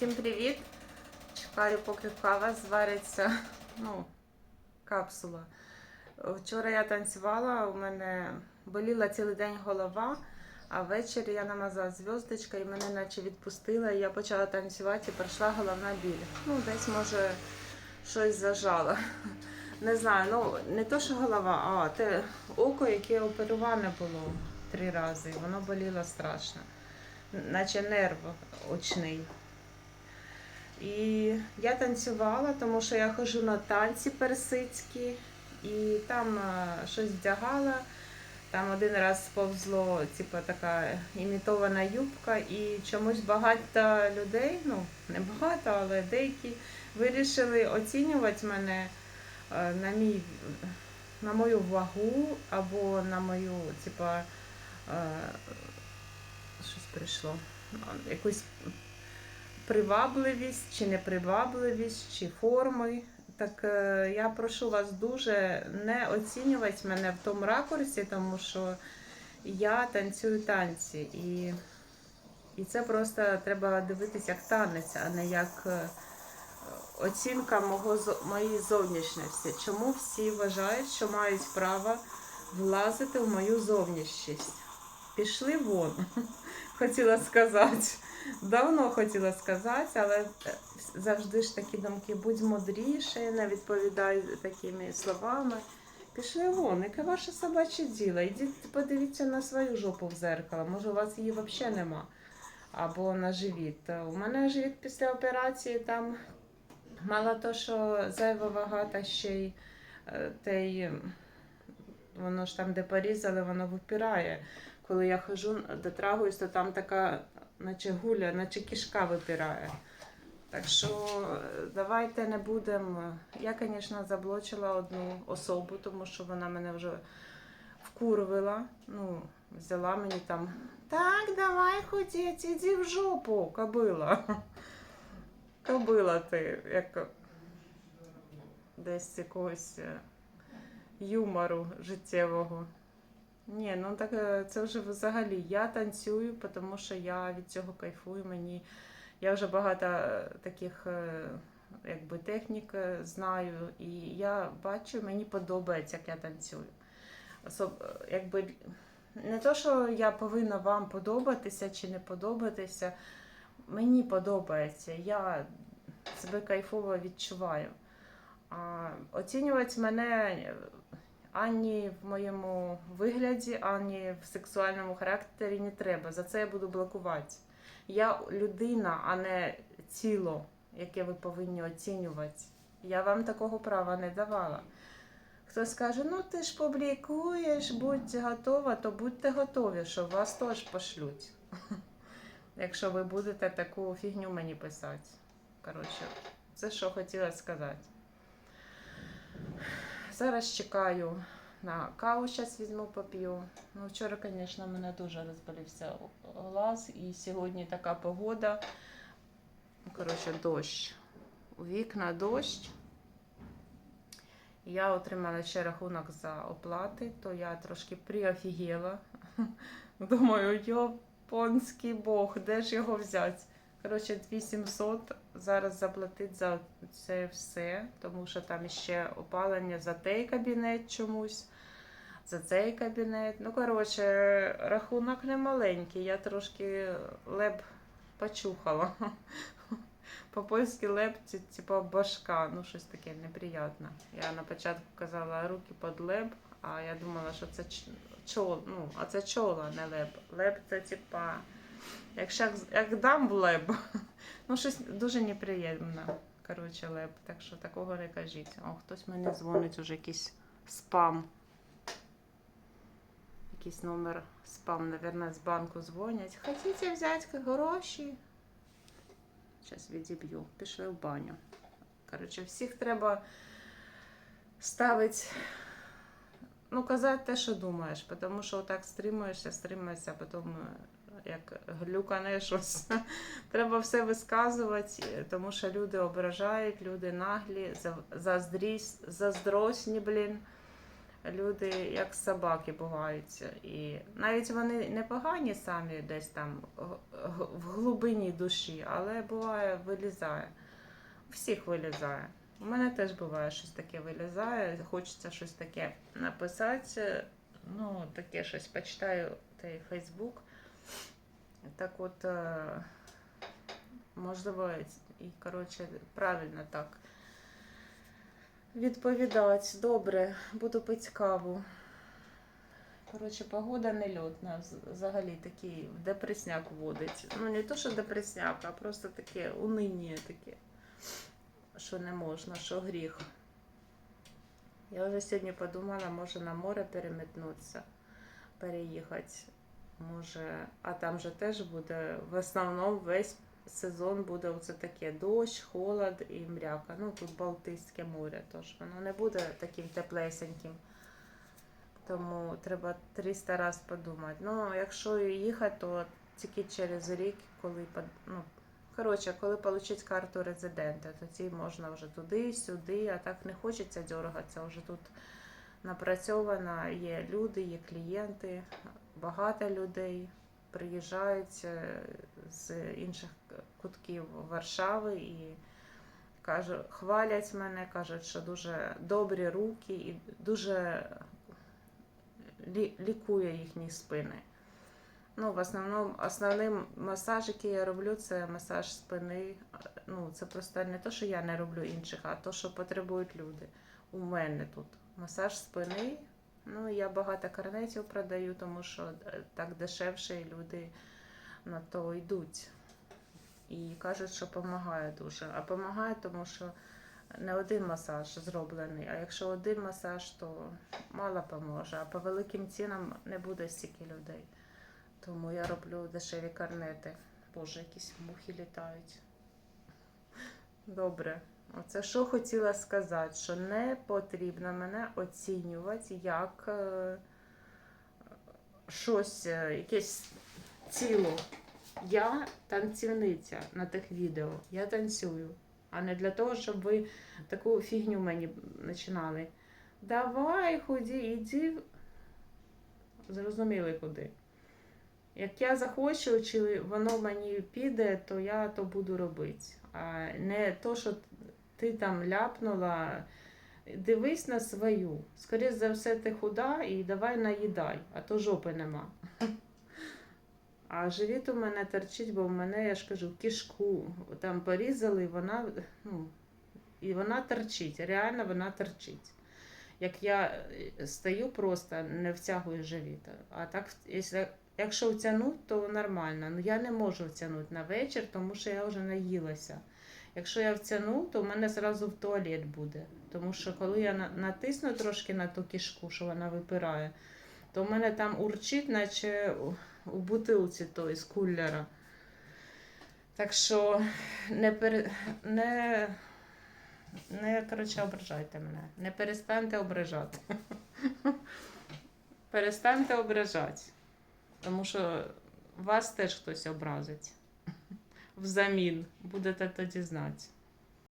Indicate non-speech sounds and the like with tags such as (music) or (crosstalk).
Всім привіт! Чекаю, поки кава звариться. Ну, капсула. Вчора я танцювала, у мене боліла цілий день голова, а ввечері я намазала зв'язочка і мене наче відпустила. І я почала танцювати і пройшла головна біль. Ну, десь може щось зажало. Не знаю, ну не то, що голова, а те око, яке опероване було три рази. Воно боліло страшно. Наче нерв очний. І я танцювала, тому що я ходжу на танці персидські, і там е, щось вдягала. Там один раз сповзло, типу, така імітована юбка, і чомусь багато людей, ну не багато, але деякі вирішили оцінювати мене е, на мій на мою вагу або на мою, типа, е, щось прийшло, якусь привабливість чи непривабливість, чи форми. Так е, я прошу вас дуже не оцінювати мене в тому ракурсі, тому що я танцюю танці. І, і це просто треба дивитися як танець, а не як е, оцінка мого, моєї зовнішності. Чому всі вважають, що мають право влазити в мою зовнішність? Пішли вон, (laughs) хотіла сказати. Давно хотіла сказати, але е, завжди ж такі думки, будь мудріше, не відповідаю такими словами. Пішли вон, яке ваше собаче діло? Ідіть подивіться на свою жопу в зеркало. Може, у вас її взагалі нема. Або на живіт. У мене живіт після операції там мало то, що зайва вага, та ще й е, те й, м, воно ж там, де порізали, воно випирає. Коли я хожу, дотрагуюсь, то там така наче гуля, наче кішка випирає. Так що давайте не будемо. Я, звісно, заблочила одну особу, тому що вона мене вже вкурвила. Ну, взяла мені там. Так, давай ходіть, іди в жопу, кобила. Кобила ти, як десь якогось е, юмору життєвого. Ні, ну так е, це вже взагалі. Я танцюю, тому що я від цього кайфую. Мені я вже багато е, таких е, якби технік знаю, і я бачу, мені подобається, як я танцюю. Особ, якби не то, що я повинна вам подобатися чи не подобатися. Мені подобається, я себе кайфово відчуваю. А оцінювати мене ані в моєму вигляді, ані в сексуальному характері не треба. За це я буду блокувати. Я людина, а не тіло, яке ви повинні оцінювати. Я вам такого права не давала. Хтось скаже, ну ти ж публікуєш, будь готова, то будьте готові, що вас теж пошлють. (laughs) Якщо ви будете таку фігню мені писати. Коротше, це що хотіла сказати. Зараз чекаю на каву, зараз візьму поп'ю. Ну, вчора, звісно, мене дуже розболівся глаз, і сьогодні така погода. Коротше, дощ. У вікна дощ. Я отримала ще рахунок за оплати, то я трошки приофігела. (laughs) Думаю, японський Бог, де ж його взяти? Коротше, 2700 зараз заплатити за це все, тому що там ще опалення за той кабінет чомусь, за цей кабінет. Ну, коротше, рахунок не маленький. Я трошки леб почухала. (laughs) По-польськи леб, це типа башка, ну щось таке неприємне. Я на початку казала руки під леб, а я думала, що це чол, ну, а це чола, не леб. Леб це типа. Як, як дам в леб, (laughs) ну щось дуже неприємне. Коротше, леб. Так що такого не кажіть. О, хтось мені дзвонить уже якийсь спам. Якийсь номер спам, мабуть, з банку дзвонять. Хотіте взяти гроші? Зараз відіб'ю. Пішли в баню. Коротше, всіх треба ставити, ну, казати те, що думаєш, тому що отак стримуєшся, стримуєшся, а потім е, як глюкане щось. (laughs) Треба все висказувати, тому що люди ображають, люди наглі, за- заздрість, заздросні, блін. люди як собаки бувають. І навіть вони не погані самі десь там в глибині душі, але буває вилізає. Всіх вилізає. У мене теж буває щось таке вилізає, хочеться щось таке написати. Ну, таке щось почитаю той Фейсбук. Так от, е, можливо, і коротше, правильно так відповідати. Добре, буду пити каву. Коротше, погода нельотна. Взагалі такий депресняк вводить. Ну, не то, що депресняк, а просто таке униння таке, що не можна, що гріх. Я вже сьогодні подумала, може на море переметнутися, переїхати. Може, а там же теж буде в основному весь сезон буде оце таке дощ, холод і мряка. Ну тут Балтійське море, тож воно не буде таким теплесеньким. Тому треба 300 раз подумати. Ну, якщо їхати, то тільки через рік, коли ну, коротше, коли отримати карту резидента, тоді можна вже туди, сюди, а так не хочеться дергатися. Вже тут напрацьовано, є люди, є клієнти, багато людей приїжджають е, з інших кутків Варшави і кажуть, хвалять мене, кажуть, що дуже добрі руки і дуже лікує їхні спини. Ну, в основному основний масаж, який я роблю, це масаж спини. Ну, це просто не то, що я не роблю інших, а то, що потребують люди. У мене тут масаж спини. Ну, я багато карнетів продаю, тому що е, так дешевше і люди на то йдуть. І кажуть, що допомагає дуже. А допомагає, тому що не один масаж зроблений, а якщо один масаж, то мало поможе. А по великим цінам не буде стільки людей. Тому я роблю дешеві карнети. Боже, якісь мухи літають. Добре. Оце що хотіла сказати, що не потрібно мене оцінювати як е, щось, е, якесь ціло. Я танцівниця на тих відео. Я танцюю. А не для того, щоб ви таку фігню мені починали. Давай, ході, іди. Зрозуміли куди. Як я захочу, чи воно мені піде, то я то буду робити. А не то, що ти там ляпнула. Дивись на свою. Скоріше за все, ти худа і давай наїдай, а то жопи нема. А живіт у мене торчить, бо в мене, я ж кажу, кішку там порізали, вона, ну, і вона торчить. Реально вона торчить. Як я е, стою просто, не втягую живіт. А так, якщо втягнуть, то нормально. Ну я не можу втягнути на вечір, тому що я вже наїлася. Якщо я втягну, то в мене зразу в туалет буде. Тому що коли я натисну трошки на ту кішку, що вона випирає, то в мене там урчить, наче у- бутилці той з кулера. Так що не, пере... не... не коротше, ображайте мене. Не перестаньте ображати. (laughs) Перестаньте ображати. Тому що вас теж хтось образить. Взамін. Будете тоді знати.